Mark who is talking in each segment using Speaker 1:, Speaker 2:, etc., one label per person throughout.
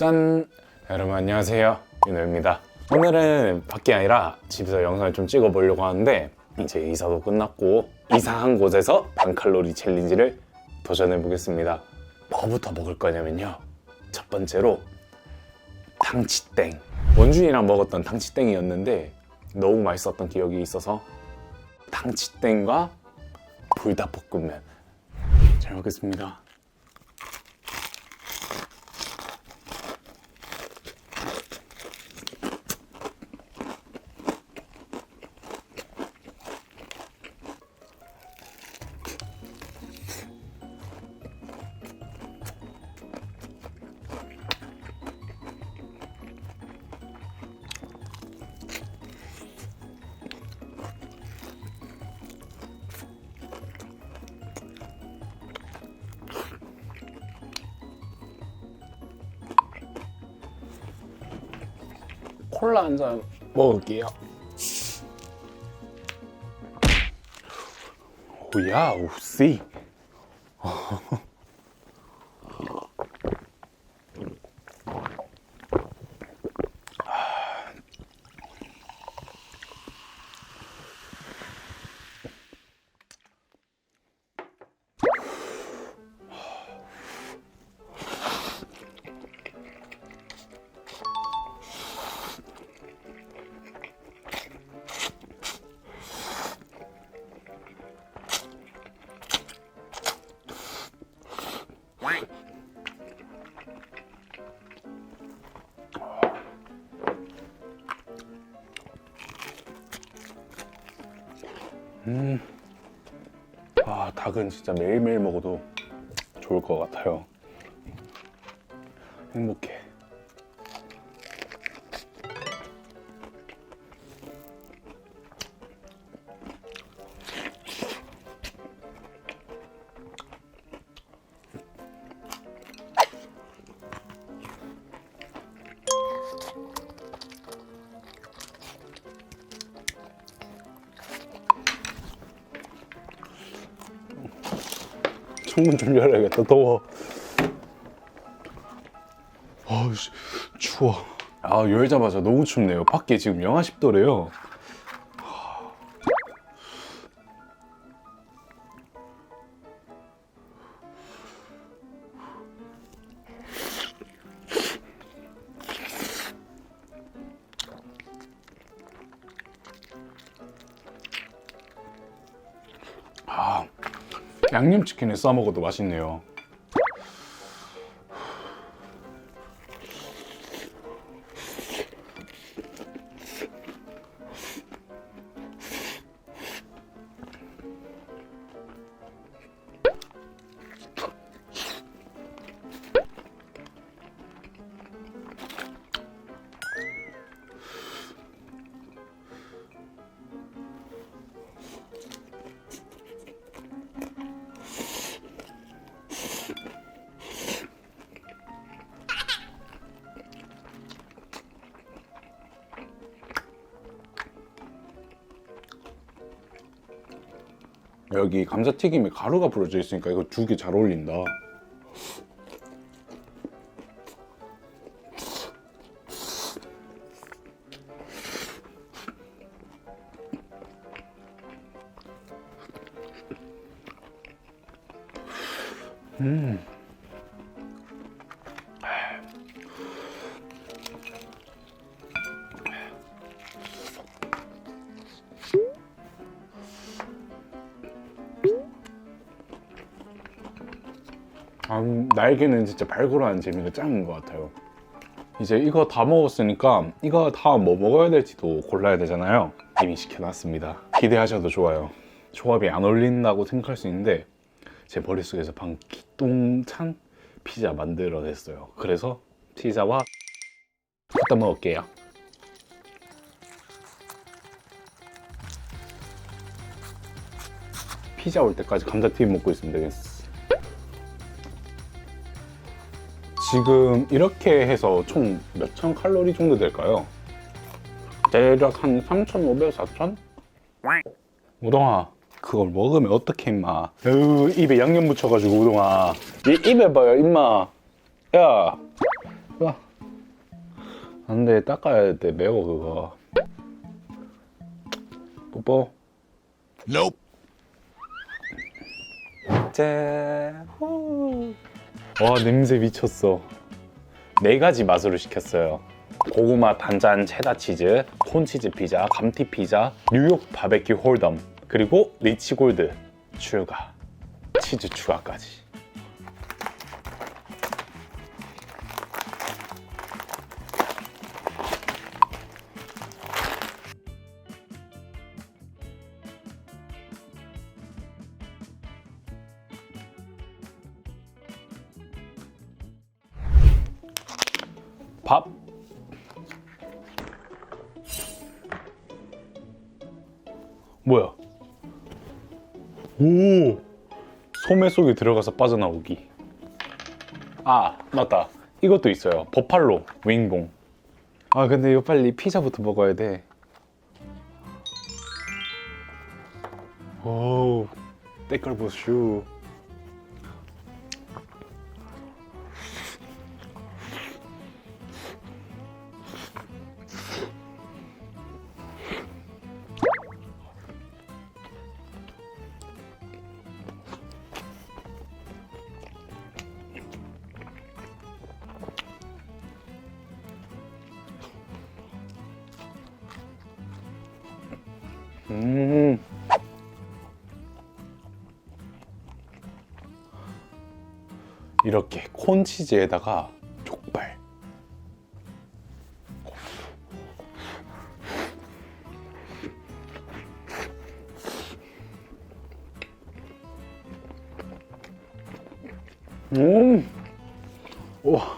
Speaker 1: 짠! 여러분 안녕하세요. 윤호입니다. 오늘은 밖이 아니라 집에서 영상을 좀 찍어보려고 하는데 이제 이사도 끝났고 이사한 곳에서 반칼로리 챌린지를 도전해보겠습니다. 뭐부터 먹을 거냐면요. 첫 번째로 당치땡. 원준이랑 먹었던 당치땡이었는데 너무 맛있었던 기억이 있어서 당치땡과 불닭볶음면 잘 먹겠습니다. 콜라 한 잔 먹을게요. 오야, 오씨. 아, 닭은 진짜 매일매일 먹어도 좋을 것 같아요. 행복해. 창문 좀 열어야겠다. 더워. 아우씨, 추워. 아, 열자마자 너무 춥네요. 밖에 지금 영하 10도래요. 아, 양념치킨에 싸 먹어도 맛있네요. 여기 감자튀김에 가루가 부러져 있으니까 이거 두개잘 어울린다. 아, 날개는 진짜 발굴하는 재미가 짱인 것 같아요. 이제 이거 다 먹었으니까 이거 다 뭐 먹어야 될지도 골라야 되잖아요. 이미 시켜놨습니다. 기대하셔도 좋아요. 조합이 안 어울린다고 생각할 수 있는데 제 머릿속에서 방 기똥찬 피자 만들어냈어요. 그래서 피자와 갖다 먹을게요. 피자 올 때까지 감자튀김 먹고 있으면 되겠어. 지금 이렇게 해서 총 몇 천 칼로리 정도 될까요? 대략 한 3,500, 4,000? 우동아, 그걸 먹으면 어떻게 임마? 으, 입에 양념 묻혀가지고 우동아. 이 입에 봐요, 임마. 야, 와, 근데 닦아야 돼 매워 그거 뽀뽀
Speaker 2: Nope.
Speaker 1: 짠. 후. 와 냄새 미쳤어. 네 가지 맛으로 시켰어요. 고구마 단짠 체다 치즈, 콘 치즈 피자, 감튀 피자, 뉴욕 바베큐 홀덤, 그리고 리치 골드 추가, 치즈 추가까지. 밥. 뭐야? 오! 소매 속에 들어가서 빠져나오기. 아, 맞다. 이것도 있어요. 버팔로 윙봉. 아, 근데 이거 빨리 피자부터 먹어야 돼. 오, 때깔 보슈. 이렇게 콘치즈에다가 족발. 음. 와.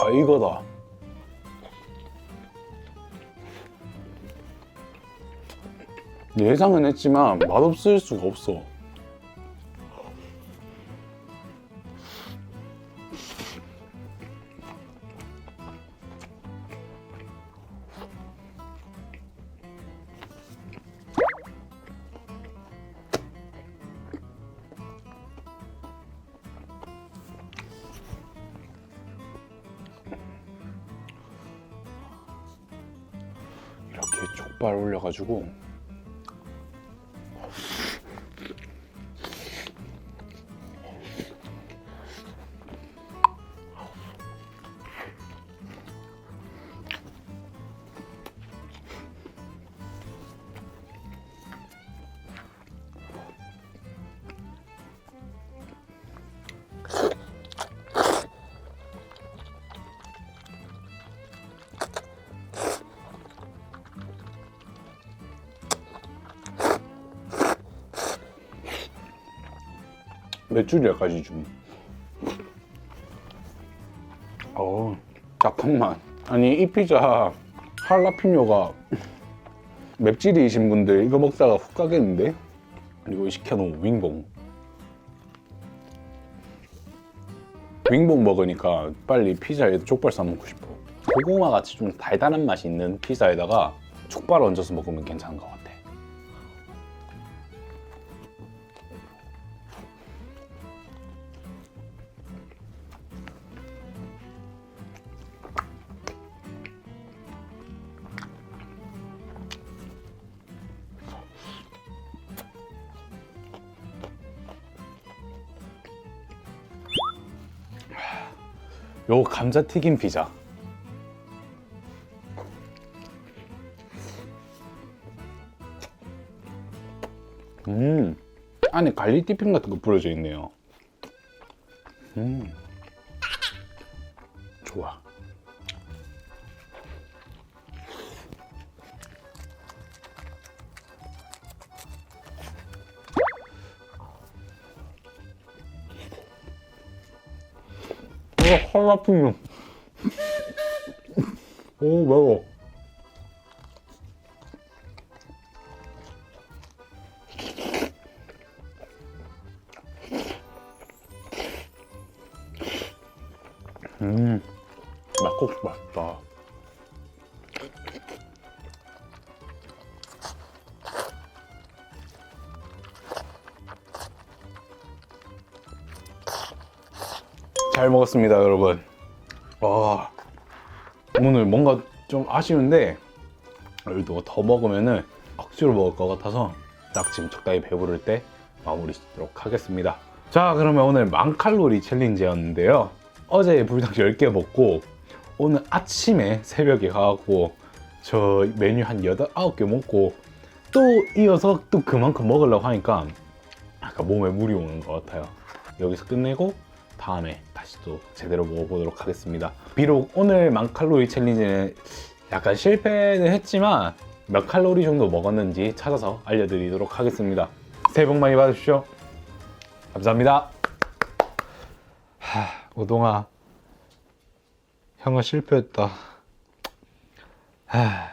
Speaker 1: 아, 이거다. 예상은 했지만 맛없을 수가 없어. 이렇게 족발 올려가지고 메추리알까지 좀. 어, 잠깐만. 아니 이 피자 할라피뇨가 맵찔이신 분들 이거 먹다가 훅 가겠는데? 그리고 시켜놓은 윙봉. 윙봉 먹으니까 빨리 피자에 족발 싸 먹고 싶어. 고구마 같이 좀 달달한 맛이 있는 피자에다가 족발 얹어서 먹으면 괜찮은 것 같아. 요 감자튀김 피자. 음, 안에 갈릭 디핑 같은 거 뿌려져 있네요. 음, 좋아. 이거 할라피뇨. 오 매워. 음, 막국수 맛있다. 잘 먹었습니다, 여러분. 와, 오늘 뭔가 좀 아쉬운데 그래도 더 먹으면은 억지로 먹을 것 같아서 딱 지금 적당히 배부를 때 마무리 짓도록 하겠습니다. 자, 그러면 오늘 만 칼로리 챌린지였는데요. 어제 불닭 10개 먹고 오늘 아침에 새벽에 가갖고 저 메뉴 한 8, 9개 먹고 또 이어서 또 그만큼 먹으려고 하니까 약간 몸에 물이 오는 것 같아요. 여기서 끝내고 다음에 다시 또 제대로 먹어보도록 하겠습니다. 비록 오늘 만 칼로리 챌린지는 약간 실패는 했지만 몇 칼로리 정도 먹었는지 찾아서 알려드리도록 하겠습니다. 새해 복 많이 받으십시오. 감사합니다. 하, 우동아, 형아 실패했다. 하.